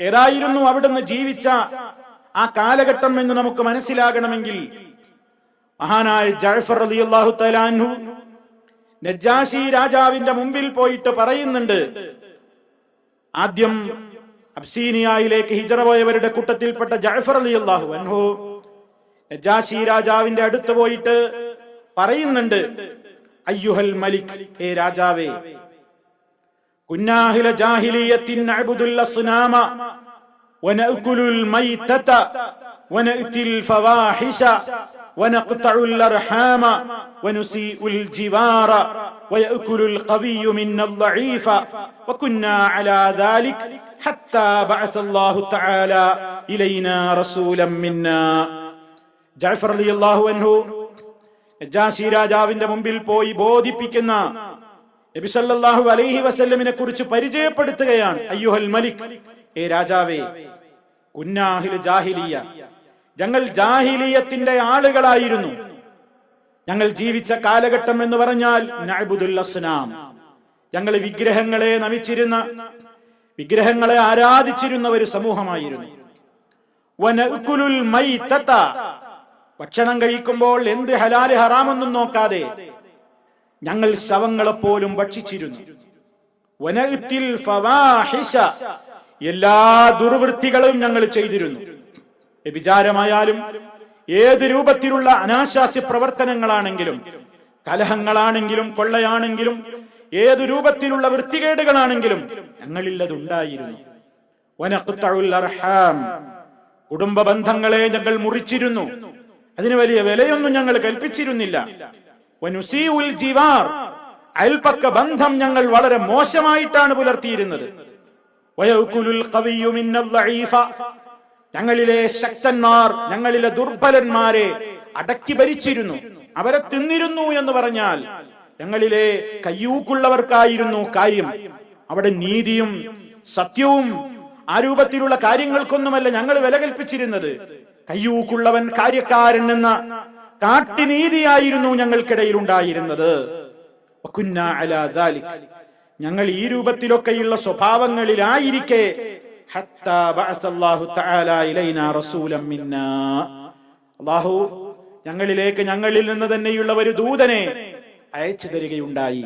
ഏതായിരുന്നു അവിടുന്ന് ജീവിച്ച ആ കാലഘട്ടം എന്ന് നമുക്ക് മനസ്സിലാകണമെങ്കിൽ മഹാനായ ജാഫർ അലി അള്ളാഹു തലാൻഹു നജാഷി രാജാവിന്റെ മുമ്പിൽ പോയിട്ട് പറയുന്നുണ്ട് ആദ്യം അബ്സീനിയയിലേക്ക് ഹിജറ പോയവരുടെ കൂട്ടത്തിൽപ്പെട്ട ജാഫർ അലി അള്ളാഹു അൻഹു നജാഷി രാജാവിന്റെ അടുത്ത് പോയിട്ട് പറയുന്നുണ്ട് അയ്യുഹൽ മലിക് ഹേ രാജാവേ കുന്നാഹില ജാഹിലിയത്തിൻ അഅ്ബുദുൽ അസ്നാമ വനഅകുലുൽ മൈതത വനഅതിൽ ഫവാഹിഷ ونقطع الأرحام ونسيء الجوار ويأكل القوي منا الضعيف وكنا على ذلك حتى بعث الله تعالى إلينا رسولا منا ജാഫർ അലി അള്ളാഹു അൻഹു നജാശി രാജാവിന്റെ മുമ്പിൽ പോയി ബോധിപ്പിക്കുന്ന നബി സല്ലല്ലാഹു അലൈഹി വസല്ലമിനെ കുറിച്ച് പരിചയപ്പെടുത്തുകയാണ്. അയ്യുഹൽ മലിക്. ഏ രാജാവേ കുന്നാഹിൽ ജാഹിലിയ. ഞങ്ങൾ ജാഹിലിയത്തിന്റെ ആളുകളായിരുന്നു. ഞങ്ങൾ ജീവിച്ച കാലഘട്ടം എന്ന് പറഞ്ഞാൽ അസ്നാം. ഞങ്ങൾ വിഗ്രഹങ്ങളെ നമിച്ചിരുന്ന വിഗ്രഹങ്ങളെ ആരാധിച്ചിരുന്ന ഒരു സമൂഹമായിരുന്നു. ഭക്ഷണം കഴിക്കുമ്പോൾ എന്ത് ഹലാൽ ഹറാമൊന്നും നോക്കാതെ ഞങ്ങൾ ശവങ്ങളെപ്പോലും ഭക്ഷിച്ചിരുന്നു. വനത്തിൽ എല്ലാ ദുർവൃത്തികളും ഞങ്ങൾ ചെയ്തിരുന്നു. വ്യഭിചാരമായാലും ഏത് രൂപത്തിലുള്ള അനാശാസ്യ പ്രവർത്തനങ്ങളാണെങ്കിലും കലഹങ്ങളാണെങ്കിലും കൊള്ളയാണെങ്കിലും ഏതു രൂപത്തിലുള്ള വൃത്തികേടുകളാണെങ്കിലും അർഹാം. കുടുംബ ബന്ധങ്ങളെ ഞങ്ങൾ മുറിച്ചിരുന്നു. അതിന് വലിയ വിലയൊന്നും ഞങ്ങൾ കൽപ്പിച്ചിരുന്നില്ല. ജിവാർ അയൽപക്ക ബന്ധം ഞങ്ങൾ വളരെ മോശമായിട്ടാണ് പുലർത്തിയിരുന്നത്. ഞങ്ങളിലെ ശക്തന്മാർ ഞങ്ങളിലെ ദുർബലന്മാരെ അടക്കി ഭരിച്ചിരുന്നു. അവരെ തിന്നിരുന്നു എന്ന് പറഞ്ഞാൽ ഞങ്ങളിലെ കയ്യൂക്കുള്ളവർക്കായിരുന്നു കാര്യം. അവിടെ നീതിയും സത്യവും ആ രൂപത്തിലുള്ള കാര്യങ്ങൾക്കൊന്നുമല്ല ഞങ്ങൾ വില കൽപ്പിച്ചിരുന്നത് കയ്യൂക്കുള്ളവൻ കാര്യക്കാരൻ എന്ന കാട്ടിനീതിയായിരുന്നു ഞങ്ങൾക്കിടയിൽ ഉണ്ടായിരുന്നത്. ഞങ്ങൾ ഈ രൂപത്തിലൊക്കെയുള്ള സ്വഭാവങ്ങളിലായിരിക്കെ. അല്ലാഹു ഞങ്ങളിലേക്ക് ഞങ്ങളിൽ നിന്ന് തന്നെയുള്ള ഒരു ദൂതനെ അയച്ചു തരികയുണ്ടായി